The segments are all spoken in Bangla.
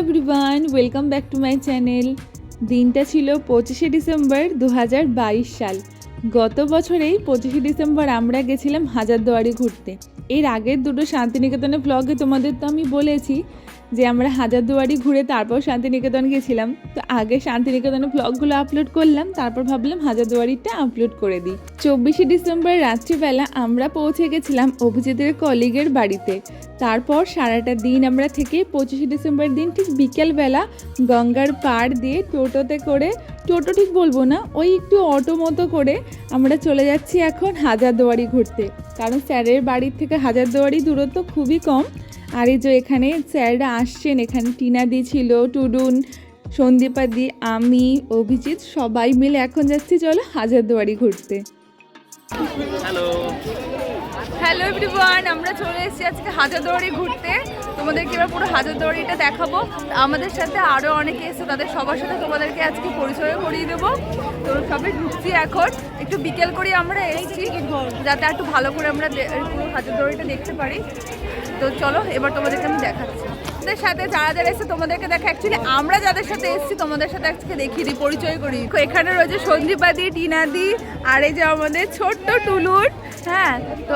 Everyone welcome back to my channel দিনটা ছিল পঁচিশে ডিসেম্বর দু সাল। গত বছরেই পঁচিশে ডিসেম্বর আমরা গেছিলাম হাজারদুয়ারি ঘুরতে। এর আগের দুটো শান্তিনিকেতনের ব্লগে তোমাদের তো আমি বলেছি যে আমরা হাজারদুয়ারি ঘুরে তারপর শান্তিনিকেতন গেছিলাম। তো আগে শান্তিনিকেতনের ব্লগগুলো আপলোড করলাম, তারপর ভাবলাম হাজারদুয়ারিটা আপলোড করে দিই। চব্বিশে ডিসেম্বর রাত্রিবেলা আমরা পৌঁছে গেছিলাম অভিজিতের কলিগের বাড়িতে। তারপর সারাটা দিন আমরা থেকে পঁচিশে ডিসেম্বর দিন ঠিক বিকেলবেলা গঙ্গার পাড় দিয়ে টোটোতে করে, টোটো ঠিক বলব না, ওই একটু অটো মতো করে আমরা চলে যাচ্ছি এখন হাজারদুয়ারি ঘুরতে। কারণ স্যারের বাড়ির থেকে হাজারদুয়ারি দূরত্ব খুবই কম। আর এই যে এখানে স্যাররা আসছেন, এখানে টিনা দি ছিল, টুডুন, সন্দীপা দি, আমি, অভিজিৎ সবাই মিলে এখন যাচ্ছি, চলো হাজারদুয়ারি ঘুরতে। হ্যালো হ্যালো এভরিওয়ান, আমরা চলে এসেছি আজকে হাজারদুয়ারি ঘুরতে। তোমাদেরকে এবার পুরো হাজারদুয়ারিটা দেখাবো। আমাদের সাথে আরও অনেকে এসে তাদের সবার সাথে তোমাদেরকে আজকে পরিচয় করিয়ে দেবো। তো সবাই ঘুরছি এখন। একটু বিকেল করে আমরা এসেছি, যাতে একটু ভালো করে আমরা পুরো হাজারদুয়ারিটা দেখতে পারি। তো চলো, এবার তোমাদেরকে আমি দেখাচ্ছি। আমাদের সাথে, যারা যারা এসে তোমাদেরকে দেখা। অ্যাকচুয়ালি আমরা যাদের সাথে এসেছি, তোমাদের সাথে আজকে দেখিয়ে দিই, পরিচয় করি এখানে রয়েছে সন্দীপাদি টিনাদি, আর এই যে আমাদের ছোট্ট টুলুর হ্যাঁ? তো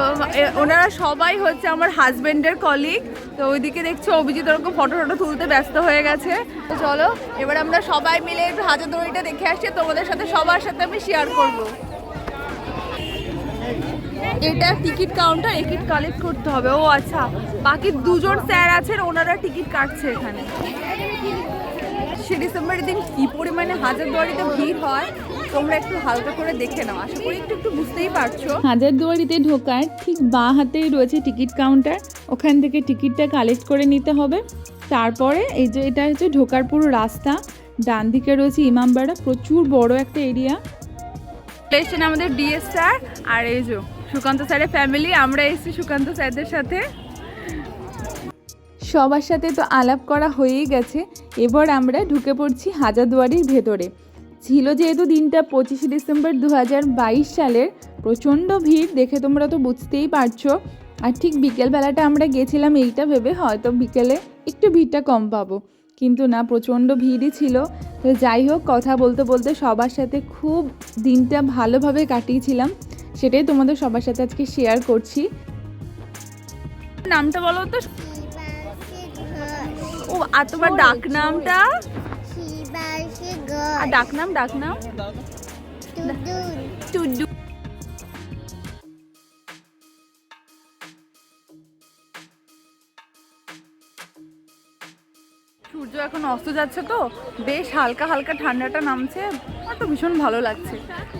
ওনারা সবাই হচ্ছে আমার হাজবেন্ডের কলিগ তো ওইদিকে দেখছ, অভিজিৎ ওরকম ফটো ফটো তুলতে ব্যস্ত হয়ে গেছে। তো চলো, এবার আমরা সবাই মিলে একটু দড়িটা দেখে আসছি তোমাদের সাথে সবার সাথে আমি শেয়ার করব। এটা টিকিট কাউন্টার টিকিট কালেক্ট করতে হবে। ও আচ্ছা বাকি দুজন স্যার আছেন ওনারা টিকিট কাটছে এখানে। সে ডিসেম্বরের দিন কি পরিমাণে হাজারদুয়ারিতে ভিড় হয় তোমরা একটু হালকা করে দেখে নাও। আশা করি একটু একটু বুঝতেই পারছ। হাজারদুয়ারিতে ঢোকার ঠিক বাঁ হাতেই রয়েছে টিকিট কাউন্টার। ওখান থেকে টিকিটটা কালেক্ট করে নিতে হবে। তারপরে এই যে এটা হচ্ছে ঢোকার পুরো রাস্তা। ডান দিকে রয়েছে ইমামবাড়া প্রচুর বড় একটা এরিয়া। এসছেন আমাদের ডিএস স্যার আর এই যে সুকান্ত স্যারের ফ্যামিলি আমরা এসেছি সুকান্ত স্যারদের সাথে। সবার সাথে তো আলাপ করা হয়েই গেছে। এবার আমরা ঢুকে পড়ছি হাজারদুয়ারির ভেতরে। ছিল যেহেতু দিনটা পঁচিশে ডিসেম্বর দু হাজার বাইশ সালের, প্রচণ্ড ভিড় দেখে তোমরা তো বুঝতেই পারছ। আর ঠিক বিকেলবেলাটা আমরা গেছিলাম এইটা ভেবে হয়তো বিকেলে একটু ভিড়টা কম পাবো। কিন্তু না, প্রচণ্ড ভিড়ই ছিল। তো যাই হোক, কথা বলতে বলতে সবার সাথে খুব দিনটা ভালোভাবে কাটিয়েছিলাম। সেটাই তোমাদের সবার সাথে আজকে শেয়ার করছি। নামটা বলো তো। ও আর তোমার ডাক নামটা? আর ডাক নাম ডাক নাম? টুডু। সূর্য এখন অস্ত যাচ্ছে তো। বেশ হালকা হালকা ঠান্ডাটা নামছে। আমার তো ভীষণ ভালো লাগছে।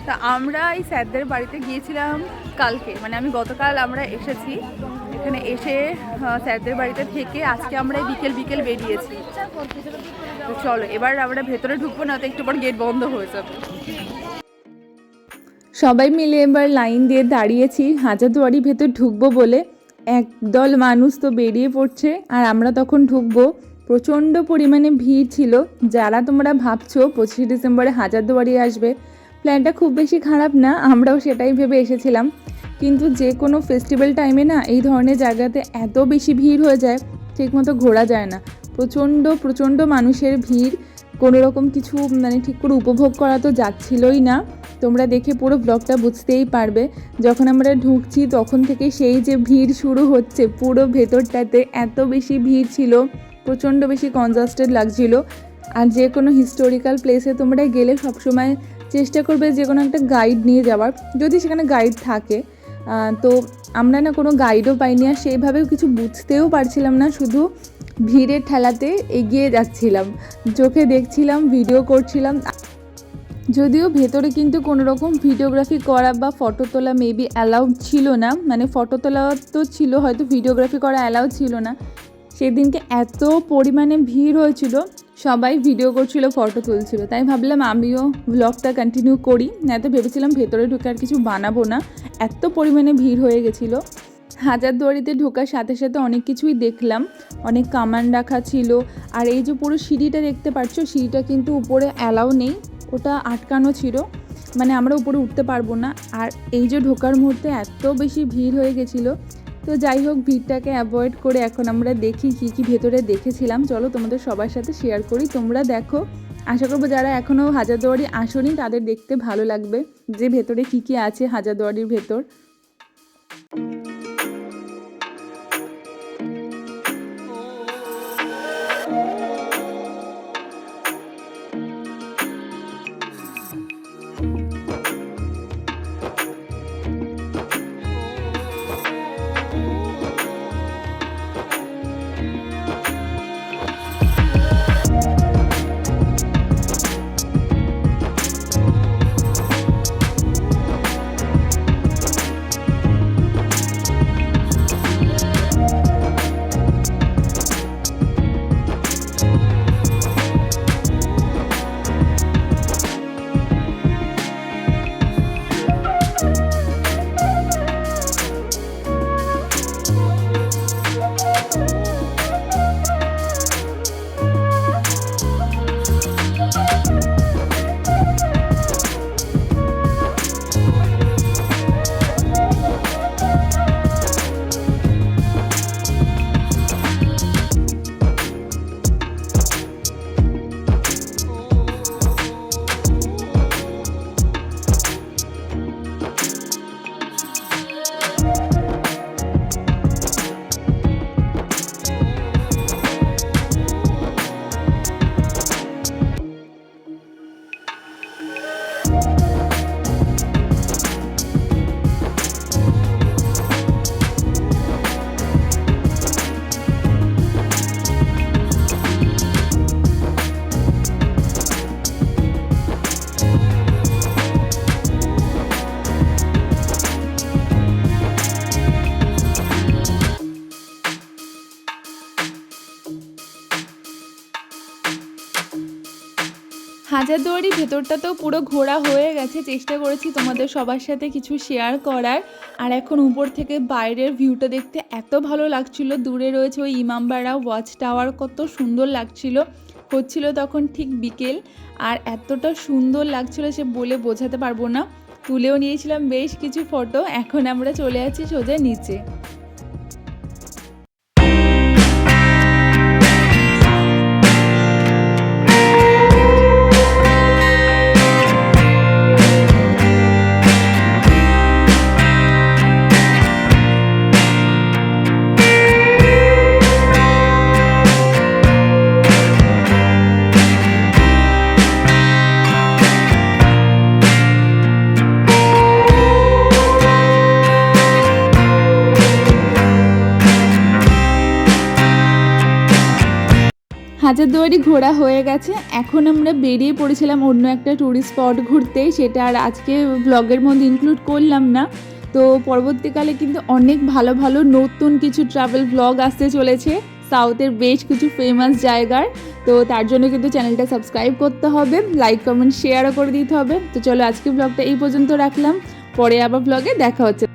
তা আমরা এই স্যারদের বাড়িতে গিয়েছিলাম কালকে। মানে আমি গতকাল আমরা এসেছি। এখানে এসে স্যারদের বাড়িতে থেকে আজকে আমরা বিকেল বিকেল বেরিয়েছি। তো চলো, এবার আমরা ভেতরে ঢুকবো না তো একটু পর গেট বন্ধ হয়ে যাবে। সবাই মিলে এবার লাইন দিয়ে দাঁড়িয়েছি, হাজারদুয়ারি ভেতর ঢুকবো বলে। একদল মানুষ তো বেরিয়ে পড়ছে, আর আমরা তখন ঢুকবো। প্রচণ্ড পরিমাণে ভিড় ছিল। যারা তোমরা ভাবছ পঁচিশে ডিসেম্বরে হাজারদুয়ারি আসবে প্ল্যানটা খুব বেশি খারাপ না, আমরাও সেটাই ভেবে এসেছিলাম। কিন্তু যে কোনো ফেস্টিভ্যাল টাইমে না, এই ধরনের জায়গাতে এত বেশি ভিড় হয়ে যায়, ঠিকমতো ঘোরা যায় না। প্রচণ্ড প্রচণ্ড মানুষের ভিড়, কোনো রকম কিছু মানে ঠিক করে উপভোগ করা তো যাচ্ছিলই না। তোমরা দেখে পুরো ব্লগটা বুঝতেই পারবে। যখন আমরা ঢুকছি, তখন থেকে সেই যে ভিড় শুরু হচ্ছে, পুরো ভেতরটাতে এত বেশি ভিড় ছিল, প্রচণ্ড বেশি কনজাস্টেড লাগছিল। আর যে কোনো হিস্টোরিক্যাল প্লেসে তোমরা গেলে সবসময় চেষ্টা করবে যে কোনো একটা গাইড নিয়ে যাওয়ার। যদি সেখানে গাইড থাকে তো আমরা না কোনো গাইডও পাইনি আর সেইভাবেও কিছু বুঝতেও পারছিলাম না, শুধু ভিড়ের ঠেলাতে এগিয়ে যাচ্ছিলাম। চোখে দেখছিলাম ভিডিও করছিলাম। যদিও ভেতরে কিন্তু কোনো রকম ভিডিওগ্রাফি করা বা ফটো তোলা মেবি অ্যালাউড ছিল না। মানে ফটো তোলা তো ছিল, হয়তো ভিডিওগ্রাফি করা অ্যালাউ ছিল না। সেদিনকে এত পরিমাণে ভিড় হয়েছিল সবাই ভিডিও করছিল ফটো তুলছিল। তাই ভাবলাম আমিও ব্লগটা কন্টিনিউ করি। না তো ভেবেছিলাম ভেতরে ঢুকে আর কিছু বানাবো না। এত পরিমাণে ভিড় হয়ে গেছিল। হাজারদুয়ারিতে ঢোকার সাথে সাথে অনেক কিছুই দেখলাম। অনেক কামান রাখা ছিল। আর এই যে পুরো সিঁড়িটা দেখতে পাচ্ছ, সিঁড়িটা কিন্তু উপরে অ্যালাউ নেই। ওটা আটকানো ছিল। মানে আমরা উপরে উঠতে পারব না। আর এই যে ঢোকার মুহূর্তে এত বেশি ভিড় হয়ে গেছিল। তো যাই হোক, ভিড়টাকে অ্যাভয়েড করে এখন আমরা দেখি কি কি ভেতরে দেখেছিলাম। চলো তোমাদের সবার সাথে শেয়ার করি, তোমরা দেখো। আশা করব যারা এখনও হাজারদুয়ারি আসনি, তাদের দেখতে ভালো লাগবে যে ভেতরে কি কি আছে হাজারদুয়ারির ভেতর। হাজারদুয়ারি ভেতরটা তো পুরো ঘোরা হয়ে গেছে। চেষ্টা করেছি তোমাদের সবার সাথে কিছু শেয়ার করার। আর এখন উপর থেকে বাইরের ভিউটা দেখতে এত ভালো লাগছিল। দূরে রয়েছে ওই ইমামবাড়া ওয়াচ টাওয়ার কত সুন্দর লাগছিল। হচ্ছিল তখন ঠিক বিকেল। আর এতটা সুন্দর লাগছিল সে বলে বোঝাতে পারব না। তুলেও নিয়েছিলাম বেশ কিছু ফটো এখন আমরা চলে আছি সোজা নিচে। হাজারদুয়ারি ঘোরা হয়ে গেছে। এখন আমরা বেরিয়ে পড়েছিলাম অন্য একটা ট্যুরিস্ট স্পট ঘুরতে। সেটা আর আজকে ব্লগের মধ্যে ইনক্লুড করলাম না। তো পরবর্তীকালে কিন্তু অনেক ভালো ভালো নতুন কিছু ট্রাভেল ব্লগ আসতে চলেছে। সাউথের বেশ কিছু ফেমাস জায়গার। তো তার জন্য কিন্তু চ্যানেলটা সাবস্ক্রাইব করতে হবে লাইক কমেন্ট শেয়ারও করে দিতে হবে। তো চলো আজকে ব্লগটা এই পর্যন্ত রাখলাম। পরে আবার ব্লগে দেখা হচ্ছে।